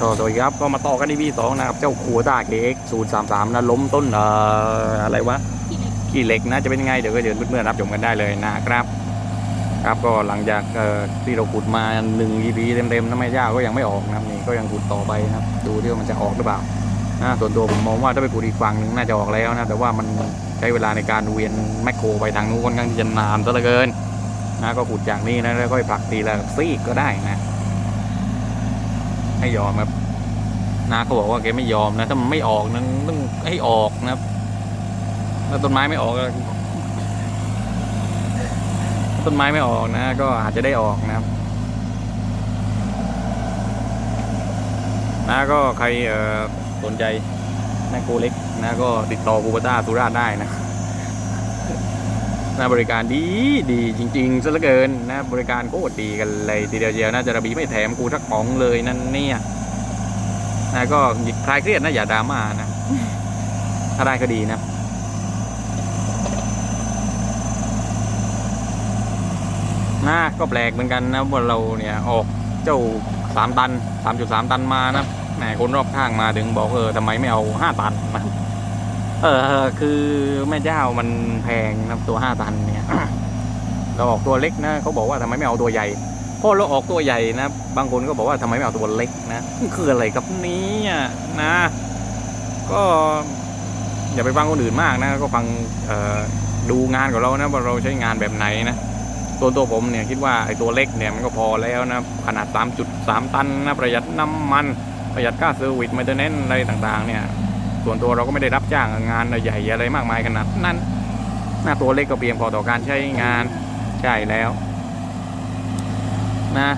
ก็สวัสดีครับก็มาต่อกันที่พี่สองนะครับเจ้าขัวตาเคเอ็กศูนย์สามสามนะล้มต้นเอ่ออะไรวะขี้เหล็กนะจะเป็นยังไงเดี๋ยวก็เดี๋ยวเมื่อๆรับชมกันได้เลยนะครับ ครับก็หลังจากที่เราขุดมาหนึ่ง EP เต็มๆนะแม่ย่าก็ยังไม่ออกนะครับนี่ก็ยังขุดต่อไปนะครับดูที่ว่ามันจะออกหรือเปล่านะส่วนตัวผมมองว่าถ้าไปขุดอีกฝั่งหนึ่งน่าจะออกแล้วนะแต่ว่ามันใช้เวลาในการเวียนแมคโครไปทางนู้นค่อนข้างที่จะนานซะเหลือเกินนะก็ขุดจากนี้นะแล้วก็ผลักทีละซีกก็ได้นะ ให้ยอมครับนาก็บอกว่าแกไม่ยอมนะถ้ามันไม่ออกนั้นต้องให้ออกนะครับแล้วต้นไม้ไม่ออกต้นไม้ไม่ออกนะ ก็อาจจะได้ออกนะครับนะก็ใครสนใจนะโกเล็กนะก็ติดต่อกูบต้าสุราษฎร์ได้นะ นะบริการดีดีจริงๆซะเหลือเกินนะบริการโคตรดีกันเลยทีเดียวเดียวนะจะระบีไม่แถมกูสักป๋องเลยนั่นเนี่ยนะก็คลายเครียดนะอย่าดราม่านะถ้าได้ก็ดีนะนะก็แปลกเหมือนกันนะว่าเราเนี่ยออกเจ้าสามตันสามจุดสามตันมานะแหมคนรอบข้างมาถึงบอกเออทำไมไม่เอาห้าตันมา เออคือแม่เจ้ามันแพงนะตัวห้าตันเนี่ยเราออกตัวเล็กนะเขาบอกว่าทำไมไม่เอาตัวใหญ่พอเราออกตัวใหญ่นะบางคนก็บอกว่าทำไมไม่เอาตัวเล็กนะคืออะไรกับนี้นะ ก็อย่าไปฟังคนอื่นมากนะ ก็ฟังดูงานของเรานะว่าเราใช้งานแบบไหนนะตัวตัวผมเนี่ยคิดว่าไอ้ตัวเล็กเนี่ยมันก็พอแล้วนะขนาด 3.3 ตันนะประหยัดน้ำมันประหยัดค่าเซอร์วิสเมนเทนเนนอะไรต่างๆเนี่ย ส่วนตัวเราก็ไม่ได้รับจ้างงานใหญ่อะไรมากมายขนาดนั้นหน้าตัวเล็กก็เพียงพอต่อการใช้งานใช่แล้วนะ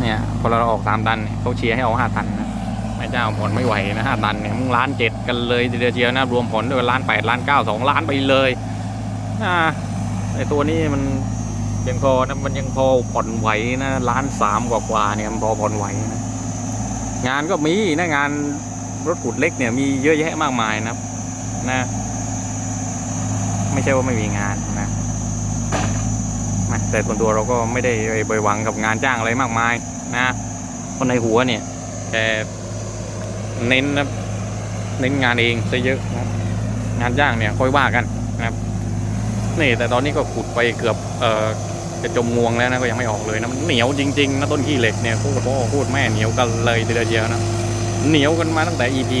เนี่ยพอเราออกสามตันเขาเชียร์ให้เอาห้าตันนะไม่เจ้าผ่อนไม่ไหวนะห้าตันเนี่ยมึงล้านเจ็ดกันเลยเดียวเชียวนะรวมผ่อนด้วยล้านแปดล้านเก้าสองล้านไปเลยนะไอตัวนี้มันยังพอนะมันยังพอผ่อนไหวนะล้านสามกว่าเนี่ยมันพอผ่อนไหวนะ งานก็มีนะงานรถขุดเล็กเนี่ยมีเยอะแยะมากมายนะนะ ไม่ใช่ว่าไม่มีงานนะแต่ส่วนตัวเราก็ไม่ได้ไปหวังกับงานจ้างอะไรมากมายนะคนในหัวเนี่ยแต่เน้นนะเน้นงานเองซะเยอะนะงานจ้างเนี่ยค่อยว่ากันนะครับนี่แต่ตอนนี้ก็ขุดไปเกือบเอ่อ จะจมงวงแล้วนะก็ยังไม่ออกเลยนะมันเหนียวจริงๆนะต้นขี้เหล็กเนี่ยโคตรพ่อโคตรแม่เหนียวกันเลยทีเดียวนะเหนียวกันมาตั้งแต่ EP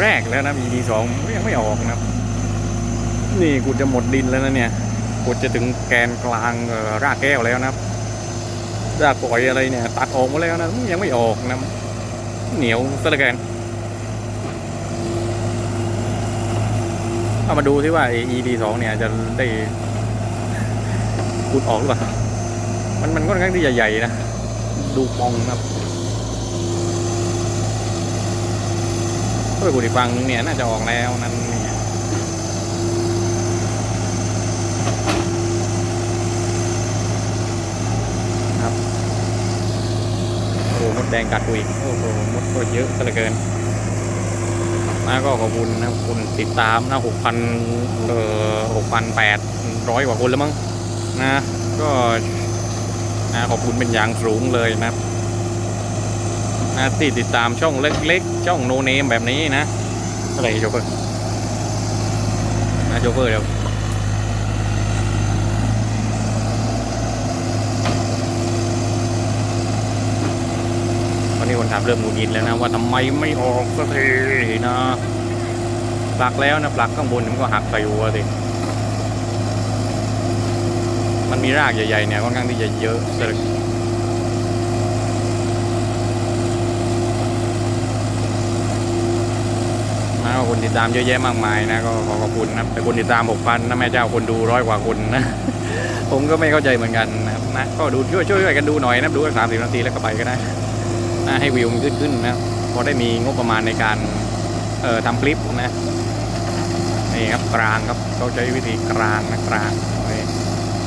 แรกแล้วนะ EP สองยังไม่ออกนะนี่กูจะหมดดินแล้วนะเนี่ยกูจะถึงแกนกลางรากแก้วแล้วนะครับรากปล่อยอะไรเนี่ย ตัดออกมาแล้วนะยังไม่ออกนะเหนียวซะเหลือเกินเอามาดูที่ว่าอ้ EP สองเนี่ยจะได้ ขุดออกหรือเปล่ามันมันค่อนข้างที่จะใหญ่นะ ดูปองนะครับถ้าไปขุดอีกฝั่งนึงเนี่ยน่าจะออกแล้วนั่นเนี่ยครับโอ้โหมดแดงกัดกูอีกโอ้โหมดก็เยอะซะเหลือเกินนะก็ขอบคุณนะคุณติดตามนะหกพันเอ่อหกพันแปดร้อยกว่าคนแล้วมั้ง นะ ก็นะขอบคุณเป็นอย่างสูงเลยนะนะที่ติดตามช่องเล็กๆ ช่องโนเนมแบบนี้นะอะไรโชเฟอร์นะโชเฟอร์เดี๋ยวตอนนี้คนถามเริ่มหงุดหงิดแล้วนะ ว่าทำไมไม่ออกสักทีนะปลักแล้วนะปลักข้างบนมันก็หักใส่หัวสิ มันมีรากใหญ่ๆเนี่ยค่อนข้างที่จะเยอะสึกนะคนติดตามเยอะแยะมากมายนะก็ขอขอบคุณนะแต่คนติดตามหกพันนะแม่เจ้าคนดูร้อยกว่าคนนะผมก็ไม่เข้าใจเหมือนกันนะครับนะก็ดูช่วยช่วยๆกันดูหน่อยนะดูสักสามสิบนาทีแล้วก็ไปก็ได้นะให้วิวมันขึ้นขึ้นนะพอได้มีงบประมาณในการเอ่อทำคลิปนะนี่ครับกลางครับเขาใช้วิธีกลางนะกลาง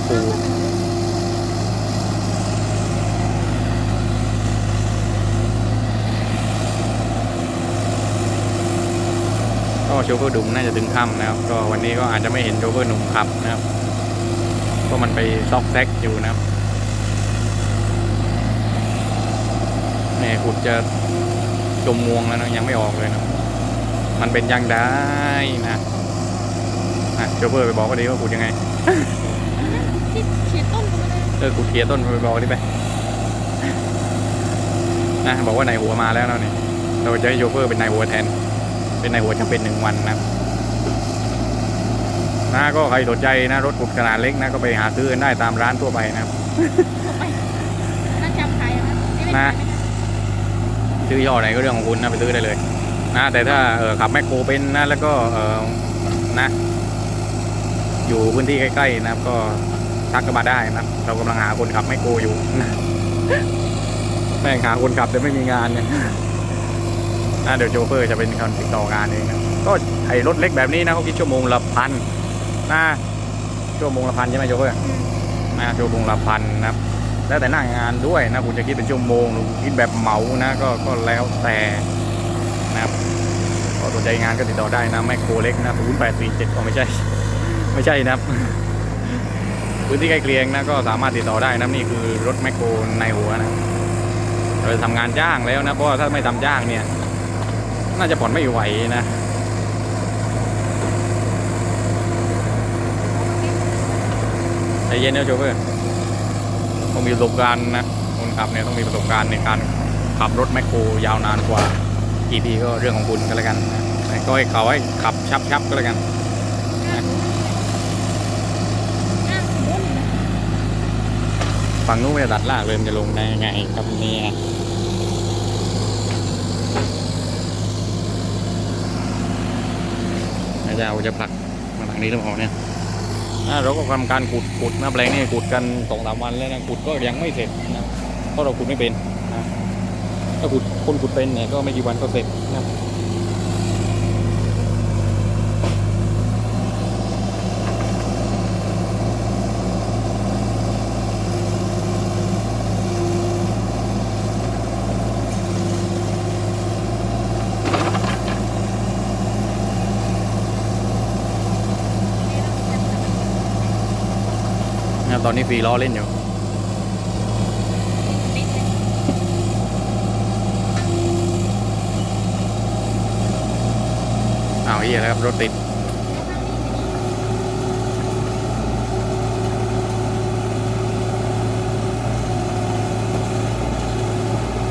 ปูก็โชเฟอร์ดุมน่าจะถึงค่ำนะครับ ก็วันนี้ก็อาจจะไม่เห็นโชเฟอร์หนุ่มขับนะครับเพราะมันไปซอกแซกอยู่นะครับเนี่ยขุดจะจมงวงแล้วนะยังไม่ออกเลยนะ มันเป็นยังได้นะอะโชเฟอร์ไปบอกก็ดีว่าขุดยังไง ที่เขียนต้นก็ไม่ได้เออขุดเคลียร์ต้นไปบอกดิไปนะบอกว่านายหัวมาแล้วนะเนี่ยเราจะให้โชเฟอร์เป็นนายหัวแทน เป็นนายหัวจะเป็นหนึ่งวันนะนะก็ใครสนใจนะรถขุดขนาดเล็กนะก็ไปหาซื้อกันได้ตามร้านทั่วไปนะครับทั่วไปน่าจำขายอะนะไม่ได้นะขายไหมคะซื้อย่ห้อไหนก็เรื่องของคุณนะไปซื้อได้เลย นะแต่ถ้าเออขับแมคโครเป็นนะแล้วก็เออนะ อยู่พื้นที่ใกล้ๆนะครับก็ ทักกันมาได้นะครับเรากำลังหาคนขับแมคโครอยู่นะแม่งหาคนขับแต่ไม่มีงานเนี่ยนะเดี๋ยวโชเฟอร์จะเป็นคนติดต่องานเองนะก็ไอ้รถเล็กแบบนี้นะเขาคิดชั่วโมงละพันนะชั่วโมงละพันใช่ไหมโชเฟอร์อืมนะชั่วโมงละพันนะครับแล้วแต่หน้างานด้วยนะคุณจะคิดเป็นชั่วโมงหรือคิดแบบเหมานะก็ก็แล้วแต่นะครับก็สนใจงานก็ติดต่อได้นะแมคโครเล็กนะศูนย์แปดสี่เจ็ดก็ไม่ใช่ ไม่ใช่นะครับ พื้นที่ใกล้เคียงนะก็สามารถติดต่อได้นะนี่คือรถแมคโครในหัวนะเราจะทำงานจ้างแล้วนะเพราะถ้าไม่ทำจ้างเนี่ย น่าจะผ่อนไม่ไหวนะใจเย็นนะโชเฟอร์ต้องมีประสบการณ์นะคนขับเนี่ยต้องมีประสบการณ์ในการขับรถแมคโครยาวนานกว่ากี่ปีก็เรื่องของคุณก็แล้วกันก็ให้เขาให้ขับชับๆก็แล้วกัน น่ารู้น่ารู้นะ ฝั่งนู้นไม่ได้ตัดลากเลยมันจะลงได้ยังไงครับเนี่ยอาจารย์จะผลักมาทางนี้หรือเปล่าเนี่ยเราก็ทำการขุดขุดนะแปลงนี่ขุดกันสองสามวันแล้วนะขุดก็ยังไม่เสร็จนะเพราะเราขุดไม่เป็นนะถ้าขุดคนขุดเป็นเนี่ยก็ไม่กี่วันก็เสร็จนะครับ นะครับ ตอนนี้ฟรีล้อเล่นอยู่เอาวเฮียแล้วครับ รถติด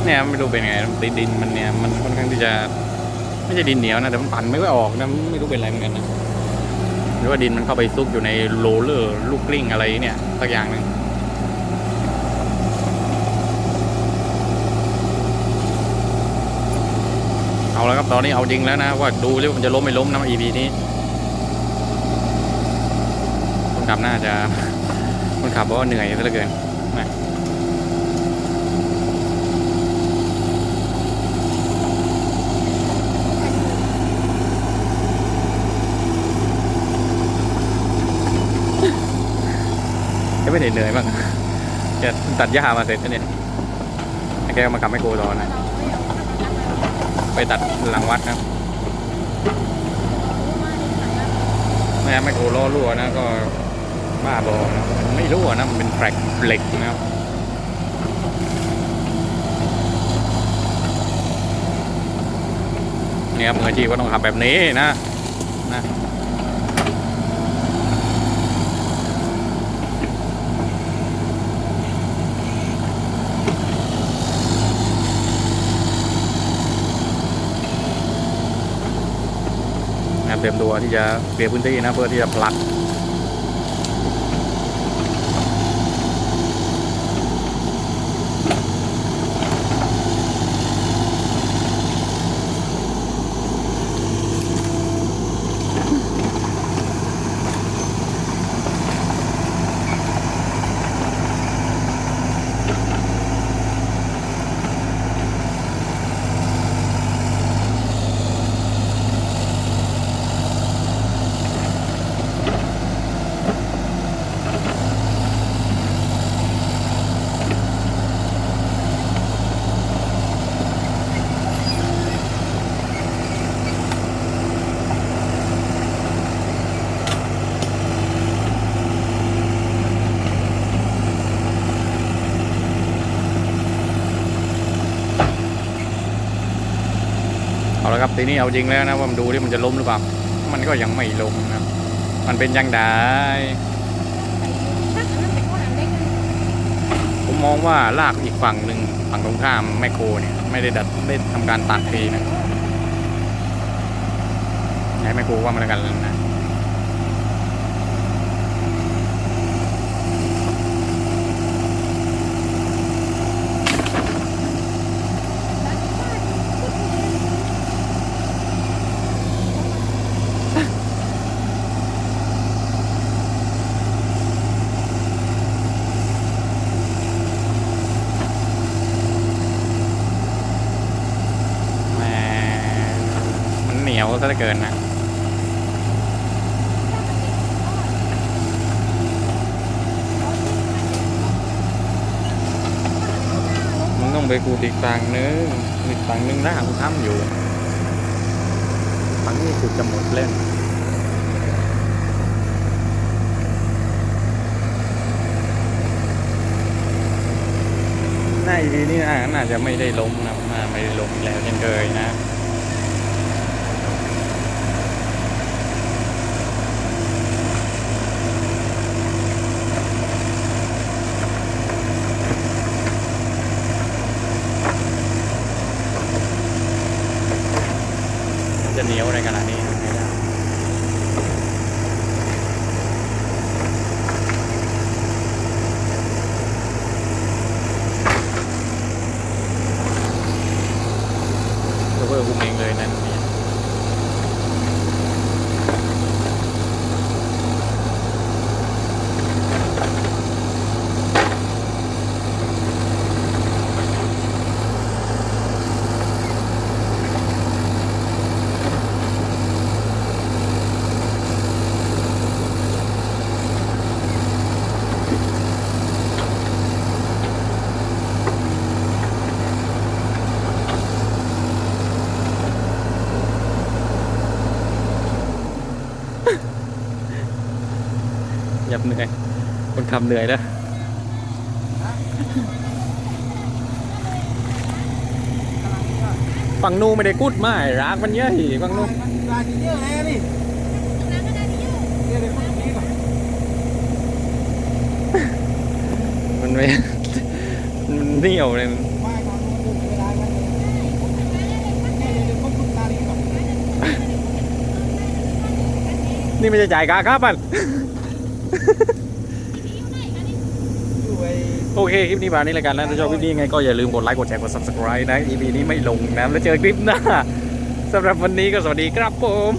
เนี่ยไม่รู้เป็นไงติดดินมันเนี่ยมันค่อนข้างที่จะ ไม่ใช่ดินเหนียวนะแต่มันปั่นไม่ค่อยออกนะไม่รู้เป็นอะไรเหมือนกันนะ รือว่าดินมันเข้าไปซุกอยู่ในโรลเลอร์ลูกกลิ้งอะไรเนี่ยสักอย่างหนึ่งเอาแล้วครับตอนนี้เอาจริงแล้วนะว่าดูเรื่องมันจะล้มไม่ล้มนะ EP นี้คนขับน่าจะคนขับบอกว่าเหนื่อยซะเหลือเกิน ไม่เหนื่อยบ้างแกตัดหญ้ามาเสร็จแล้วเนี่ยให้แกมากลับไม่โกต่อนะ ไปตัดหลังวัดนะรู้ว่านี่ขายแล้วไม่ไม่โกล้อรั่วนะก็บ้าบอนะไม่รั่วนะ มันเป็นแฟลกเหล็กนะครับเนี่ยครับมืออาชีพก็ต้องขับแบบนี้นะนะ นะครับ เตรียมตัวที่จะเคลียร์พื้นที่นะเพื่อที่จะผลัก ทีนี้เอาจริงแล้วนะว่ามันดูที่มันจะล้มหรือเปล่า มันก็ยังไม่ล้มนะ มันเป็นยังไงผมมองว่าลากอีกฝั่งหนึ่งฝั่งตรงข้ามแมคโครเนี่ยไม่ได้ดัดไม่ได้ทำการตัดทีนะให้แมคโครว่ามันล้วกันนะ แล้วที่บ้านพูดเอง แหมมันเหนียว ซะเหลือเกินนะมึงต้องไปกูดอีกฝั่งนึงอีกฝั่งนึงนะกูทำอยู่ฝั่งนี้กูจะหมดเล่นน่าอีพีนี้น่าน่าจะไม่ได้ล้มนะไม่ได้ล้มแล้วเช่นเคยนะ เหนียวอะไรขนาดนี้ไม่ได้โชเฟอร์คุมเองเลยนั่นนี่ยับ เหนื่อย คนขับเหนื่อยแล้วฝั่งนู้นไม่ได้กุดไม่รากมันเยอะอีฝั่งนู้นลายเยอะแฮนี่น้ำก็ได้เยอะเดี๋ยวเดี๋ยวคนนี้ก่อนมันไม่ มันเหนียวเลยไม่ก่อนดูเวลามันเนี่ยเดี๋ยวเดี๋ยวคนทุกตาดีก่อนนี่ไม่ใช่จ่ายค่าครับมันอยู่ไอ้ โอเค คลิปนี้มานี่แล้วกันนะถ้าชอบคลิปนี้ยังไงก็อย่าลืมกดไลค์ กดแชร์ กด subscribe นะ EP นี้ไม่ลงนะ แล้วเจอคลิปหน้าสำหรับวันนี้ก็สวัสดีครับผม